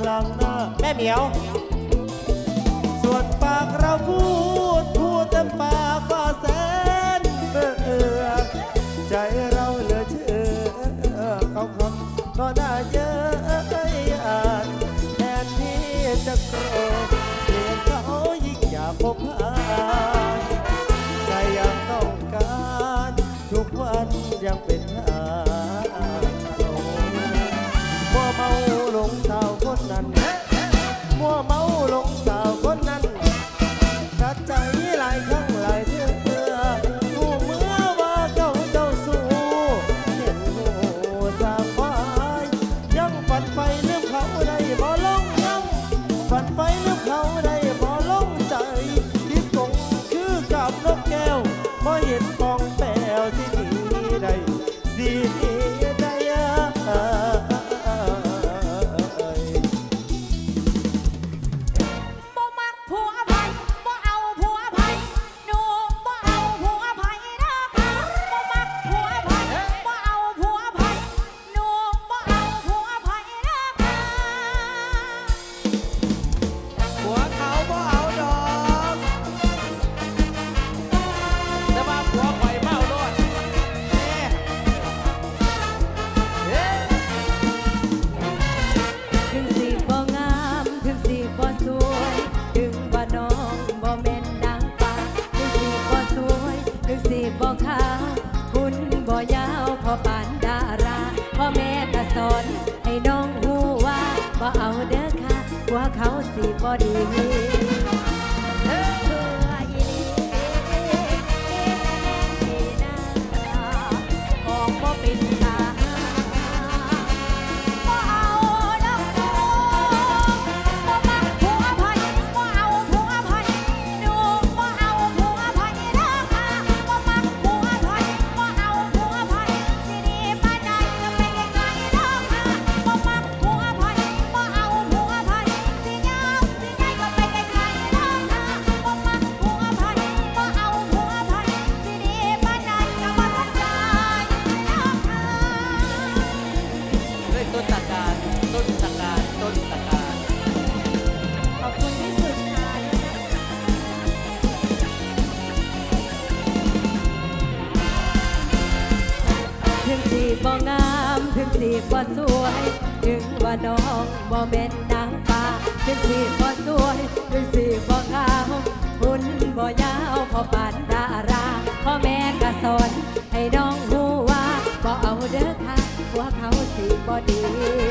Lần. เมาลงสาวคนนั้นมัวเมาลง สิบ่ดี บ่สวย ถึงว่าน้องบ่เป็นนางฟ้าเถึงสีบ่สวยถึงสีบ่ขาวหุ่นบ่ยาวพอปานดาราพ่อแม่ก็สอนให้น้องหูว่าบ่เอาเด้อค่ะหัวเขาสีบ่ดี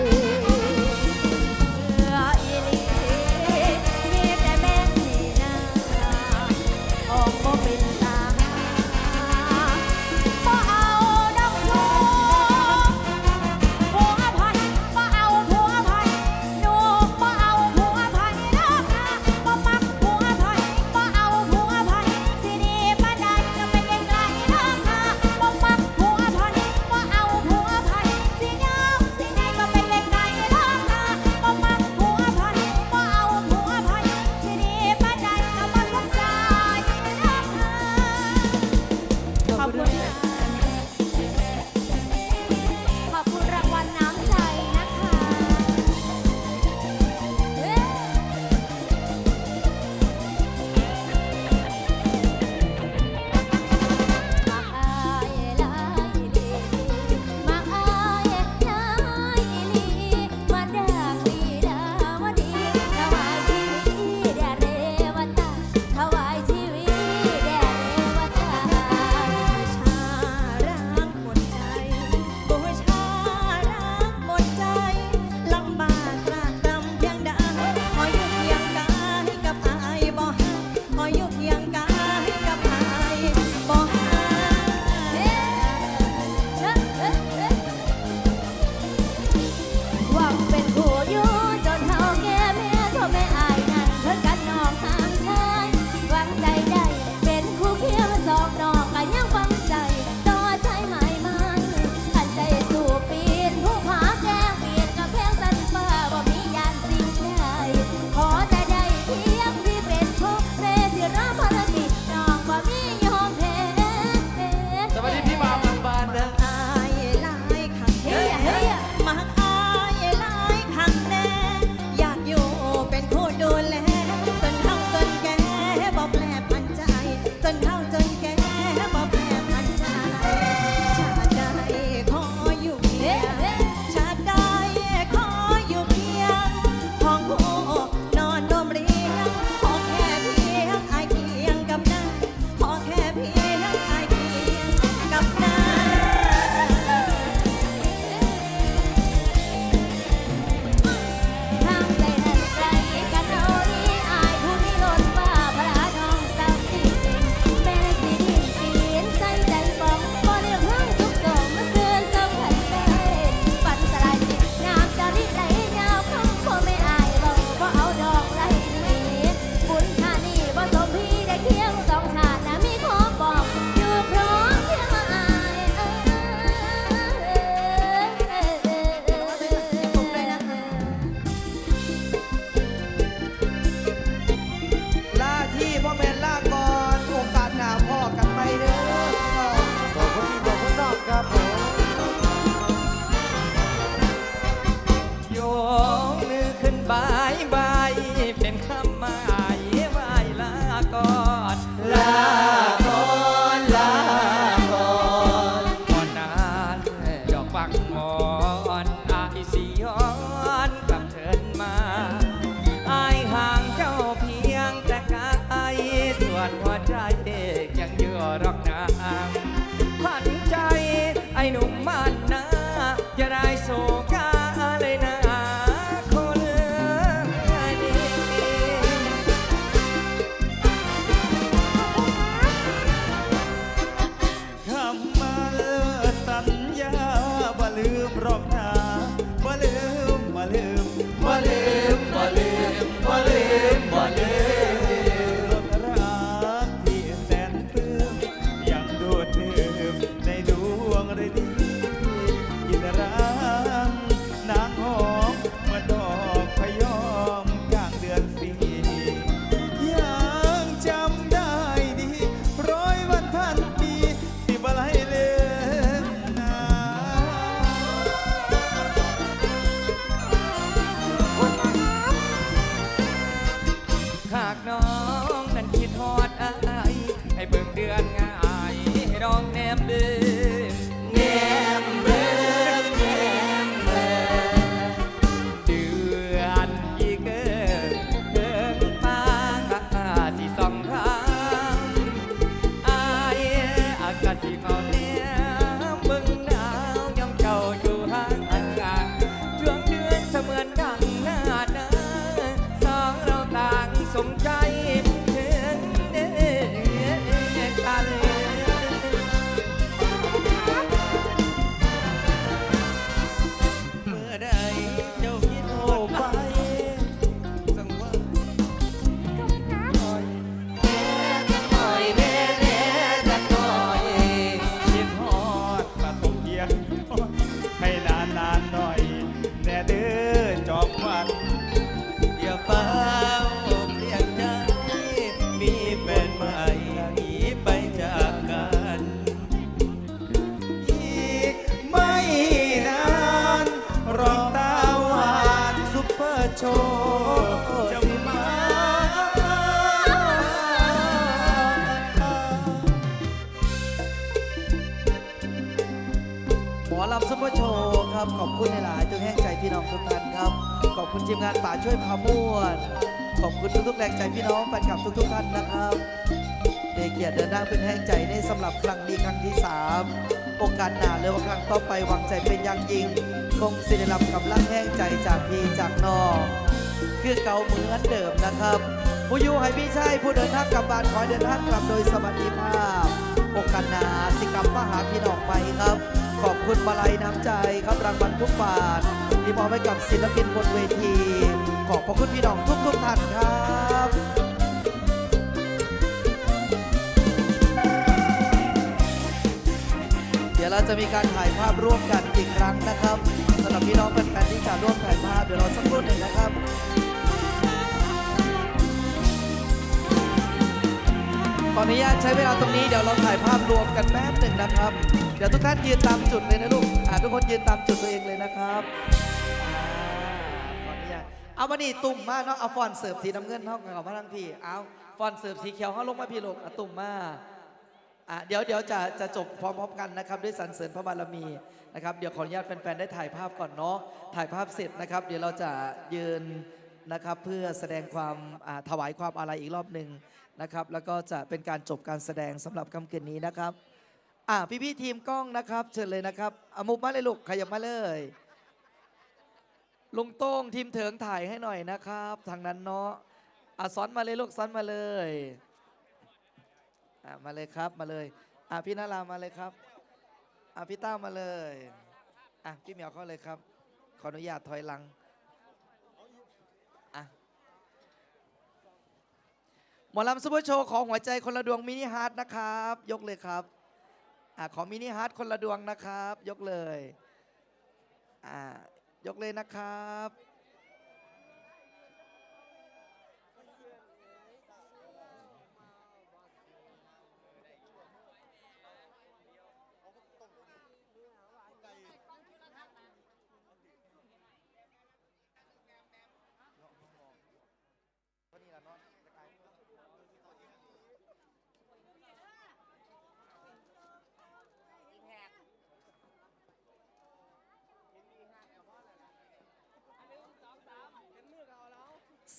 I know. ครับ ขอบคุณหลายๆทุกแห่งใจพี่น้องทุกท่านครับ ขอบคุณทีมงานป่าช่วยพาม่วนขอบคุณทุกๆแรงใจพี่น้องแฟนคลับทุก ๆ ท่านนะครับเดเกียรติเดินหน้าเป็นแห่งใจในสำหรับครั้งนี้ครั้งที่3โอกาสหน้าหรือว่าครั้งต่อไปหวังใจเป็นอย่างยิ่งคงสิได้รับกำลังแห่งใจจากพี่จากน้องคือเก่าเหมือนเดิมนะครับผู้อยู่ให้พี่ชายผู้เดินทางกลับบ้านขอเดินทางกลับโดยสวัสดิภาพโอกาสหนาสิกรรมมหาพี่น้องไปครับ ขอบคุณมาลัยน้ำใจครับรางวัลทุกบาทที่มอบให้กับศิลปินบนเวที ขอบพระคุณพี่น้องทุกทุกท่านครับเดี๋ยวเราจะมีการถ่ายภาพร่วมกันอีกครั้งนะครับสำหรับพี่น้องแฟนๆที่จะร่วมถ่ายภาพเดี๋ยวเราสักครู่หนึ่งนะครับขออนุญาตใช้เวลาตรงนี้เดี๋ยวเราถ่ายภาพรวมกันแป๊บหนึ่งนะครับ เดี๋ยวทุกท่านยืนตามจุดเลยนะลูกอ่าทุกคนยืนตามจุดตัวเองเลยนะครับอ่าขออนุญาตเอามานี่ตุ่มมาเนาะเอาฟอนเสิร์ฟสีน้ำเงินเท่ากับมาทั้งพี่เอาฟอนเสิร์ฟสีเขียวเขาลงมาพี่ลูกอตุ่มมาอ่าเดี๋ยวเดี๋ยวจะจะจบพร้อมๆกันนะครับด้วยสรรเสริญพระบารมีนะครับเดี๋ยวขออนุญาตแฟนๆได้ถ่ายภาพก่อนเนาะถ่ายภาพเสร็จนะครับ เดี๋ยวเราจะยืนนะครับเพื่อแสดงความถวายความอาลัยอีกรอบหนึ่งนะครับ แล้วก็จะเป็นการจบการแสดงสำหรับค่ำคืนนี้นะครับ อ่าพี่พี่ทีมกล้องนะครับ เชิญเลยนะครับอามุกมาเลยลูกขยับมาเลยลุงโต้งทีมเถิงถ่ายให้หน่อยนะครับทางนั้นเนาะอะซ้อนมาเลยลูกซ้อนมาเลยอะมาเลยครับมาเลยอะพี่นารามาเลยครับอะพี่ต้ามาเลยอะพี่เหมียวเข้าเลยครับ ขออนุญาตถอยหลังอะหมอลำซูเปอร์โชว์ของหัวใจคนละดวงมินิฮาร์ดนะครับ ยกเลยครับ อ่าขอมินิฮาร์ดคนละดวงนะครับ ยกเลยอ่ายกเลยนะครับ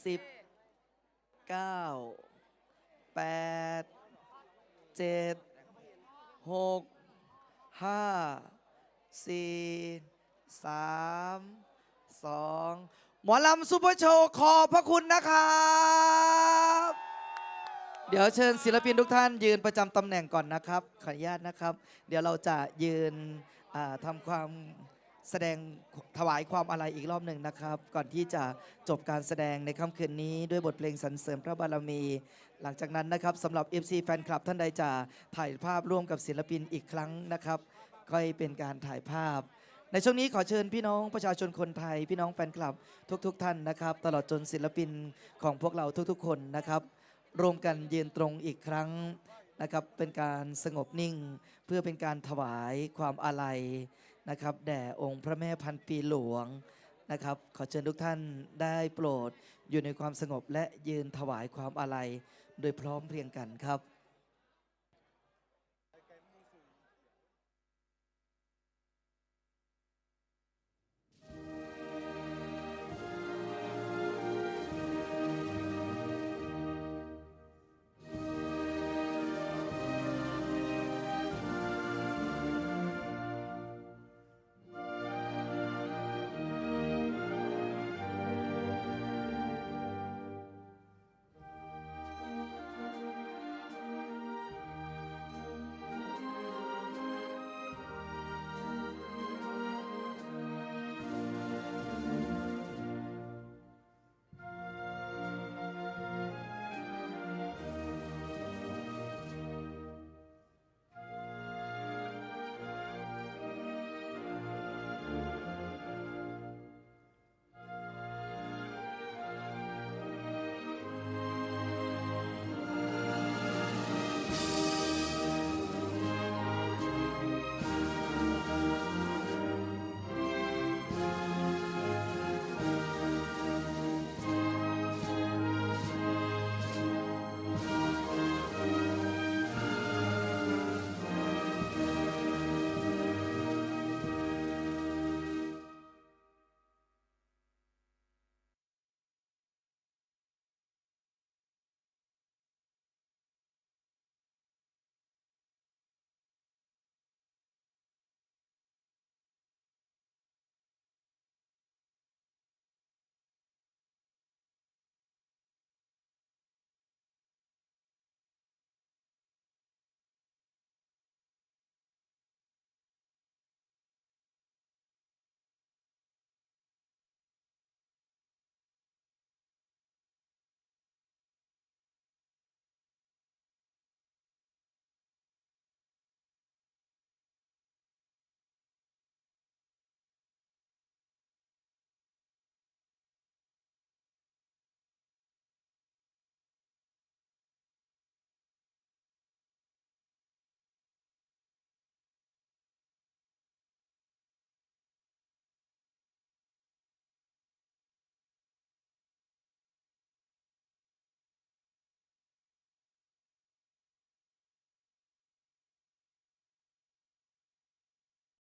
สิบเก้าแปดเจ็ดหกห้าสี่สามสองหมอลำซูเปอร์โชว์ขอบพระคุณนะครับ เดี๋ยวเชิญศิลปินทุกท่านยืนประจำตำแหน่งก่อนนะครับ ขออนุญาตนะครับ เดี๋ยวเราจะยืนทำความ แสดงถวายความอาลัยอีกรอบหนึ่งนะครับ ก่อนที่จะจบการแสดงในค่ำคืนนี้ด้วยบทเพลงสรรเสริมพระบารมี หลังจากนั้นนะครับสำหรับ FC แฟนคลับท่านใดจะถ่ายภาพร่วมกับศิลปินอีกครั้งนะครับก็เป็นการถ่ายภาพ ในช่วงนี้ขอเชิญพี่น้องประชาชนคนไทย พี่น้องแฟนคลับทุกๆท่านนะครับ ตลอดจนศิลปินของพวกเราทุกๆ คนนะครับรวมกันยืนตรงอีกครั้งนะครับเป็นการสงบนิ่ง เพื่อเป็นการถวายความอาลัย นะครับ แด่องค์พระแม่พันปีหลวงนะครับ ขอเชิญทุกท่านได้โปรดอยู่ในความสงบและยืนถวายความอาลัย โดยพร้อมเพรียงกันครับ